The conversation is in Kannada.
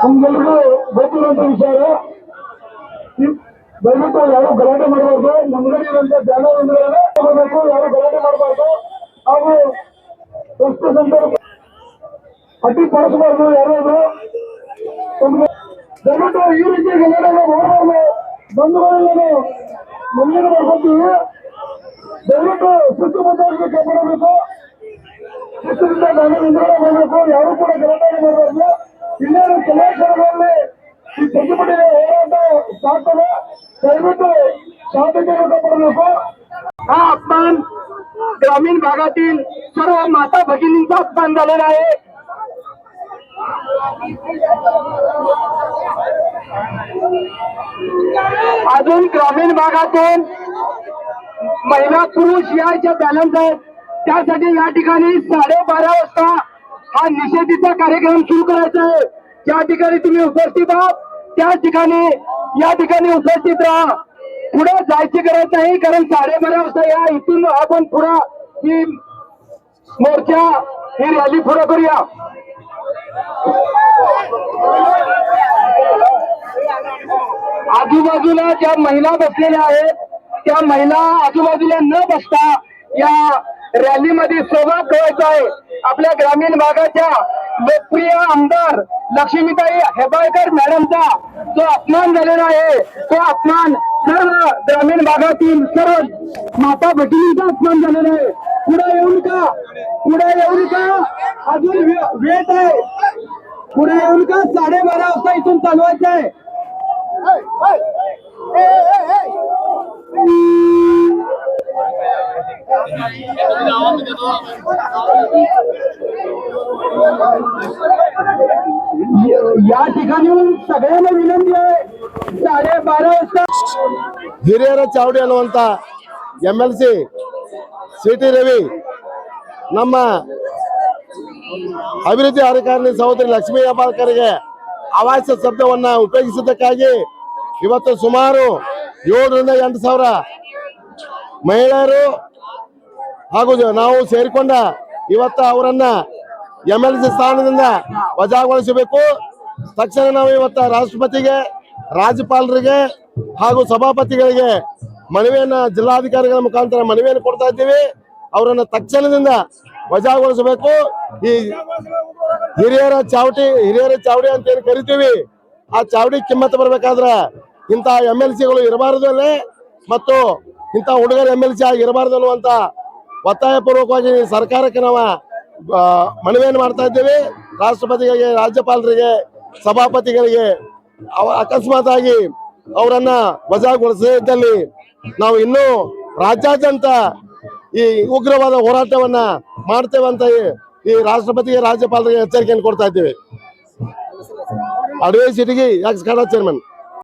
ನಮ್ಗೆಲ್ರಿಗೂ ಗೊತ್ತಿರುವಂತ ವಿಚಾರ. ದಯವಿಟ್ಟು ಯಾರು ಗಲಾಟೆ ಮಾಡಬಾರ್ದು. ನಮ್ಗಡೆ ಇರುವಂತ ಬ್ಯಾನರ್ ಮಾಡಬೇಕು ಯಾರು ಗಲಾಟೆ ಮಾಡಬಾರ್ದು. ಹಾಗೂ ರಸ್ತೆ ಸಂಚಾರ ಅತಿ ಪಡಿಸಬಾರ್ದು. ಯಾರಾದ್ರು ದಯವಿಟ್ಟು ಈ ರೀತಿ ಗಲಾಟೆ ಮಾಡಬಾರ್ದು. ಬಂಧುಗಳನ್ನು ಮುಂದಿನ ಮಾಡ್ಕೊತೀವಿ. ದಯವಿಟ್ಟು ಸುತ್ತಮುತ್ತ ಕಾಪಾಡಬೇಕು. ಶಿಸ್ತಿನಿಂದ ನಾನು ನಿಂತ್ಕೊಂಡೆ ಮಾಡಬೇಕು ಯಾರು ಕೂಡ ಗಲಾಟೆ ಮಾಡಬಾರ್ದು ಇನ್ನೇನು ಕೆಲವೇ ಕ್ಷಣಗಳಲ್ಲಿ ಈ ಪ್ರತಿಭಟನೆ ಹೋರಾಟ ಸಾಕ್ತದೆ ದಯವಿಟ್ಟು ಶಾಂತತೆಯನ್ನು ಕಾಪಾಡಬೇಕು हा अपमान ग्रामीण भागातील सर्व माता भगिनींचा अपमान झालेला आहे अजून ग्रामीण भागातून महिला पुरुष या ज्या बॅलन्स आहेत त्यासाठी या ठिकाणी साडेबारा वाजता हा निषेधीचा कार्यक्रम सुरू करायचा आहे. ज्या ठिकाणी तुम्ही उपस्थित आहात त्या ठिकाणी या ठिकाणी उपस्थित राहा. पुढे जायची गरज नाही कारण साडेबारा वाजता या इथून आपण पुढं ही मोर्चा ही रॅली पुढे करूया. आजूबाजूला ज्या महिला बसलेल्या आहेत त्या महिला आजूबाजूला न बसता या रॅलीमध्ये सहभाग करायचा आहे आपल्या ग्रामीण भागाच्या लोकप्रिय आमदार लक्ष्मीताई हेबाळकर मॅडमचा जो अपमान झालेला आहे तो अपमान सर्व ग्रामीण भागातील सर्व माता भगिनींचा अपमान झालेला आहे पुढे येऊन का पुढे येऊन का अजून वेट आहे पुढे येऊन का साडेबारा वाजता इथून चालवायचं आहे या ठिकाणी सगळ्यांना विनंती आहे साडेबारा वाजता ಹಿರಿಯರ ಚಾವಡಿ ಅನ್ನುವಂತ M L C C T Ravi ನಮ್ಮ ಅಭಿವೃದ್ಧಿ ಅಧಿಕಾರಿ ಸಹೋದರಿ ಲಕ್ಷ್ಮೀ ಹೆಬ್ಬಾಳ್ಕರ್ಗೆ ಅವಾಚ್ಯ ಶಬ್ದವನ್ನ ಉಪಯೋಗಿಸಿದ್ದಕ್ಕಾಗಿ ಇವತ್ತು ಸುಮಾರು ಏಳರಿಂದ ಎಂಟು ಸಾವಿರ ಮಹಿಳೆಯರು ಹಾಗೂ ಜ- ನಾವು ಸೇರಿಕೊಂಡ ಇವತ್ತು ಅವರನ್ನ ಎಂ ಎಲ್ ಸಿ ಸ್ಥಾನದಿಂದ ವಜಾಗೊಳಿಸಬೇಕು. ತಕ್ಷಣ ನಾವು ಇವತ್ತು ರಾಷ್ಟ್ರಪತಿಗೆ, ರಾಜ್ಯಪಾಲರಿಗೆ ಹಾಗೂ ಸಭಾಪತಿಗಳಿಗೆ ಮನವಿಯನ್ನ ಜಿಲ್ಲಾಧಿಕಾರಿಗಳ ಮುಖಾಂತರ ಮನವಿಯನ್ನು ಕೊಡ್ತಾ ಇದ್ದೀವಿ. ಅವರನ್ನ ತಕ್ಷಣದಿಂದ ವಜಾಗೊಳಿಸಬೇಕು. ಈ ಹಿರಿಯರ ಚಾವಟಿ, ಹಿರಿಯರ ಚಾವಡಿ ಅಂತ ಏನು ಕರಿತೀವಿ, ಆ ಚಾವಡಿ ಕಿಮ್ಮತ್ತು ಬರಬೇಕಾದ್ರೆ ಇಂಥ ಎಂ ಎಲ್ ಸಿಗಳು ಇರಬಾರದು ಅಲ್ಲೇ ಮತ್ತು ಇಂಥ ಹುಡುಗರು ಎಂ ಎಲ್ ಸಿ ಆಗಿ ಇರಬಾರದು ಒತ್ತಾಯ ಪೂರ್ವಕವಾಗಿ ಸರ್ಕಾರಕ್ಕೆ ನಾವು ಮನವಿಯನ್ನು ಮಾಡ್ತಾ ಇದ್ದೇವೆ. ರಾಷ್ಟ್ರಪತಿಗಳಿಗೆ, ರಾಜ್ಯಪಾಲರಿಗೆ, ಸಭಾಪತಿಗಳಿಗೆ ಅವ ಅಕಸ್ಮಾತ್ ಆಗಿ ಅವರನ್ನ ವಜಾಗೊಳಿಸಿದ್ದಲ್ಲಿ ನಾವು ಇನ್ನೂ ರಾಜ್ಯಾದ್ಯಂತ ಈ ಉಗ್ರವಾದ ಹೋರಾಟವನ್ನ ಮಾಡ್ತೇವೆ ಅಂತ ಈ- ರಾಷ್ಟ್ರಪತಿಗೆ, ರಾಜ್ಯಪಾಲರಿಗೆ ಎಚ್ಚರಿಕೆಯನ್ನು ಕೊಡ್ತಾ ಇದ್ದೇವೆ. Advice Itagi ex Kannada chairman